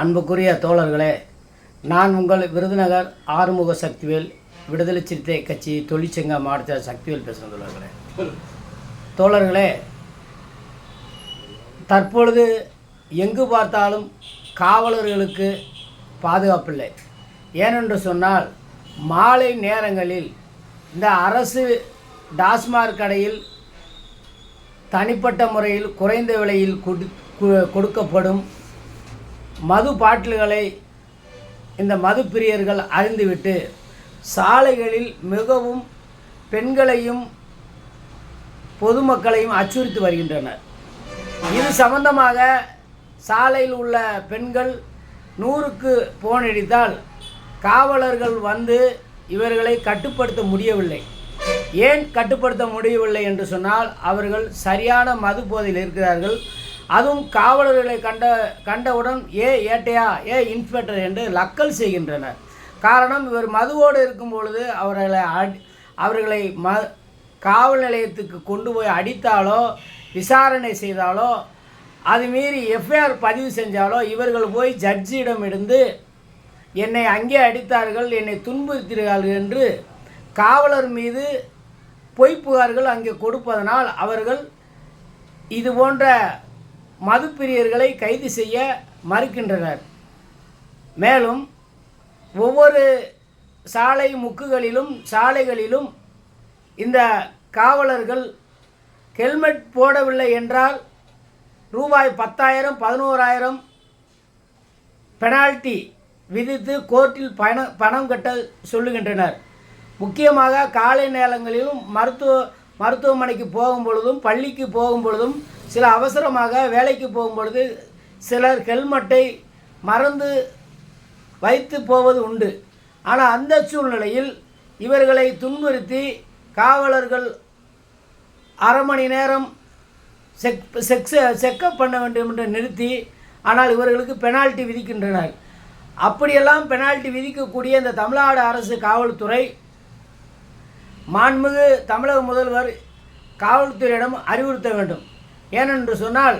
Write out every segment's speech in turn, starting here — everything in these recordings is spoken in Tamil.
அன்புக்குரிய தோழர்களே நான் உங்கள் விருதுநகர் ஆறுமுக சக்திவேல் விடுதலை சிறுத்தை கட்சி தொழிற்சங்க மாவட்ட சக்திவேல் பேசுகிற தோழர்களே. தோழர்களே தற்பொழுது எங்கு பார்த்தாலும் காவலர்களுக்கு பாதுகாப்பில்லை. ஏனென்று சொன்னால் மாலை நேரங்களில் இந்த அரசு டாஸ்மாக் கடையில் தனிப்பட்ட முறையில் குறைந்த விலையில் கொடு கொடுக்கப்படும் மது பாட்டில்களை இந்த மது பிரியர்கள் அறிந்துவிட்டு சாலைகளில் மிகவும் பெண்களையும் பொதுமக்களையும் அச்சுறுத்தி வருகின்றனர். இது சம்பந்தமாக சாலையில் உள்ள பெண்கள் நூறுக்கு போன் அடித்தால் காவலர்கள் வந்து இவர்களை கட்டுப்படுத்த முடியவில்லை. ஏன் கட்டுப்படுத்த முடியவில்லை என்று சொன்னால் அவர்கள் சரியான மது போதையில் இருக்கிறார்கள். அதுவும் காவலர்களை கண்ட கண்டவுடன் ஏ ஏட்டையா ஏ இன்ஸ்பெக்டர் என்று லக்கல் செய்கின்றனர். காரணம் இவர் மதுவோடு இருக்கும் பொழுது அவர்களை அடி அவர்களை ம காவல் நிலையத்துக்கு கொண்டு போய் அடித்தாலோ விசாரணை செய்தாலோ அது மீறி எஃப்ஐஆர் பதிவு செஞ்சாலோ இவர்கள் போய் ஜட்ஜியிடம் இருந்து என்னை அங்கே அடித்தார்கள் என்னை துன்புறுத்தினார்கள் என்று காவலர் மீது பொய் புகார்கள் அங்கே கொடுப்பதனால் அவர்கள் இது போன்ற மதுப்பிரியர்களை கைது செய்ய மறுக்கின்றனர். மேலும் ஒவ்வொரு சாலை முக்குகளிலும் சாலைகளிலும் இந்த காவலர்கள் ஹெல்மெட் போடவில்லை என்றால் ரூபாய் பத்தாயிரம் பதினோராயிரம் பெனால்டி விதித்து கோர்ட்டில் பணம் பணம் கட்ட சொல்லுகின்றனர். முக்கியமாக காலை நேரங்களிலும் மருத்துவ மருத்துவமனைக்கு போகும் பொழுதும் பள்ளிக்கு போகும் பொழுதும் சில அவசரமாக வேலைக்கு போகும்பொழுது சிலர் ஹெல்மெட்டை மறந்து வைத்து போவது உண்டு. ஆனால் அந்த சூழ்நிலையில் இவர்களை துன்புறுத்தி காவலர்கள் அரை மணி நேரம் செக் செக் செக்கப் பண்ண வேண்டும் என்று நிறுத்தி ஆனால் இவர்களுக்கு பெனால்ட்டி விதிக்கின்றனர். அப்படியெல்லாம் பெனால்ட்டி விதிக்கக்கூடிய இந்த தமிழ்நாடு அரசு காவல்துறை மாண்புமிகு தமிழக முதல்வர் காவல்துறையிடம் அறிவுறுத்த வேண்டும். ஏனென்று சொன்னால்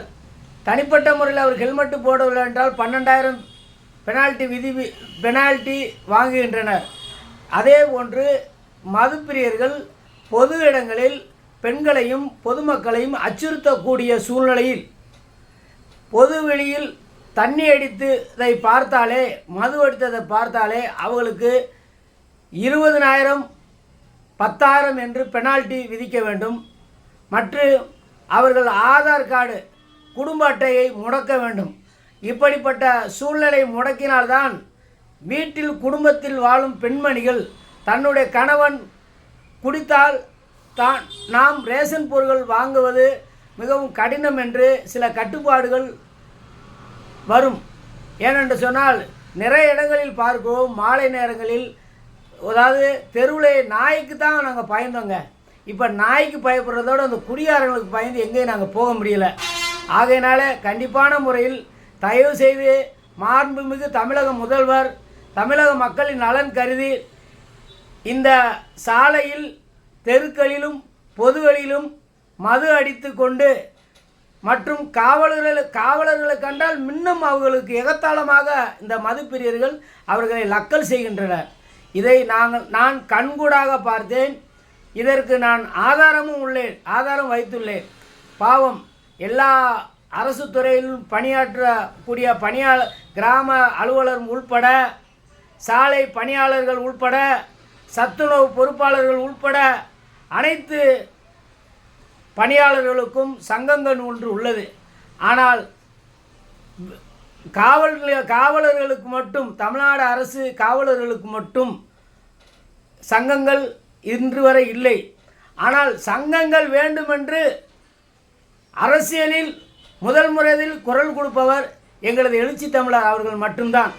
தனிப்பட்ட முறையில் அவர் ஹெல்மெட்டு போடவில்லை என்றால் பன்னெண்டாயிரம் பெனால்ட்டி விதி பெனால்ட்டி வாங்குகின்றனர். அதே போன்று மதுப்பிரியர்கள் பொது இடங்களில் பெண்களையும் பொதுமக்களையும் அச்சுறுத்தக்கூடிய சூழ்நிலையில் பொது வெளியில் தண்ணி அடித்ததை பார்த்தாலே மது அடித்ததை பார்த்தாலே அவர்களுக்கு இருபதனாயிரம் பத்தாயிரம் என்று பெனால்ட்டி விதிக்க வேண்டும். மற்றும் அவர்கள் ஆதார் கார்டு குடும்ப அட்டையை முடக்க வேண்டும். இப்படிப்பட்ட சூழ்நிலை முடக்கினால்தான் வீட்டில் குடும்பத்தில் வாழும் பெண்மணிகள் தன்னுடைய கணவன் குடித்தால் தான் நாம் ரேஷன் பொருட்கள் வாங்குவது மிகவும் கடினம் என்று சில கட்டுப்பாடுகள் வரும். ஏனென்று சொன்னால் நிறைய இடங்களில் பார்க்கிறோம் மாலை நேரங்களில் அதாவது தெருவில் நாய்க்கு தான் நாங்கள் பயந்தோங்க. இப்போ நாய்க்கு பயப்படுறதோட அந்த குடியாரங்களுக்கு பயந்து எங்கேயும் நாங்கள் போக முடியல. ஆகையினால கண்டிப்பான முறையில் தயவு செய்து மாண்புமிகு தமிழக முதல்வர் தமிழக மக்களின் நலன் கருதி இந்த சாலையில் தெருக்களிலும் பொதுவெளியிலும் மது அடித்து கொண்டு மற்றும் காவலர்களை காவலர்களை கண்டால் இன்னும் அவர்களுக்கு எகத்தாளமாக இந்த மதுப்பிரியர்கள் அவர்களை லக்கல் செய்கின்றனர். இதை நாங்கள் நான் கண்கூடாக பார்த்தேன். இதற்கு நான் ஆதாரமும் உள்ளேன் ஆதாரம் வைத்துள்ளேன். பாவம் எல்லா அரசு துறையிலும் பணியாற்றக்கூடிய பணியாளர் கிராம அலுவலர் உள்பட சாலை பணியாளர்கள் உள்பட சத்துணவு பொறுப்பாளர்கள் உள்பட அனைத்து பணியாளர்களுக்கும் சங்கங்கள் ஒன்று உள்ளது. ஆனால் காவல் காவலர்களுக்கு மட்டும் தமிழ்நாடு அரசு காவலர்களுக்கு மட்டும் சங்கங்கள் இன்று வரை இல்லை. ஆனால் சங்கங்கள் வேண்டுமென்று அரசியலில் முதல் முறையில் குரல் கொடுப்பவர் எங்களது எழுச்சி தமிழர் அவர்கள் மட்டும்தான்.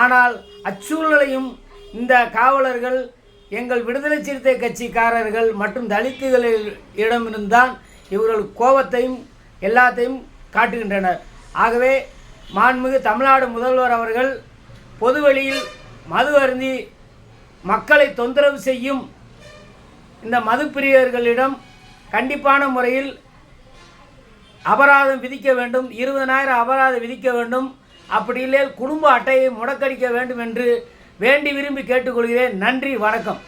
ஆனால் அச்சூழ்நிலையும் இந்த காவலர்கள் எங்கள் விடுதலை சிறுத்தை கட்சிக்காரர்கள் மற்றும் தலித்துகளிடமிருந்தான் இவர்கள் கோபத்தையும் எல்லாத்தையும் காட்டுகின்றனர். ஆகவே மாண்புமிகு தமிழ்நாடு முதல்வர் அவர்கள் பொதுவெளியில் மது அருந்தி மக்களை தொந்தரவு செய்யும் இந்த மதுப்பிரியர்களிடம் கண்டிப்பான முறையில் அபராதம் விதிக்க வேண்டும் இருபதனாயிரம் அபராதம் விதிக்க வேண்டும். அப்படி இல்லை குடும்ப அட்டையை முடக்கடிக்க வேண்டும் என்று வேண்டி விரும்பி கேட்டுக்கொள்கிறேன். நன்றி வணக்கம்.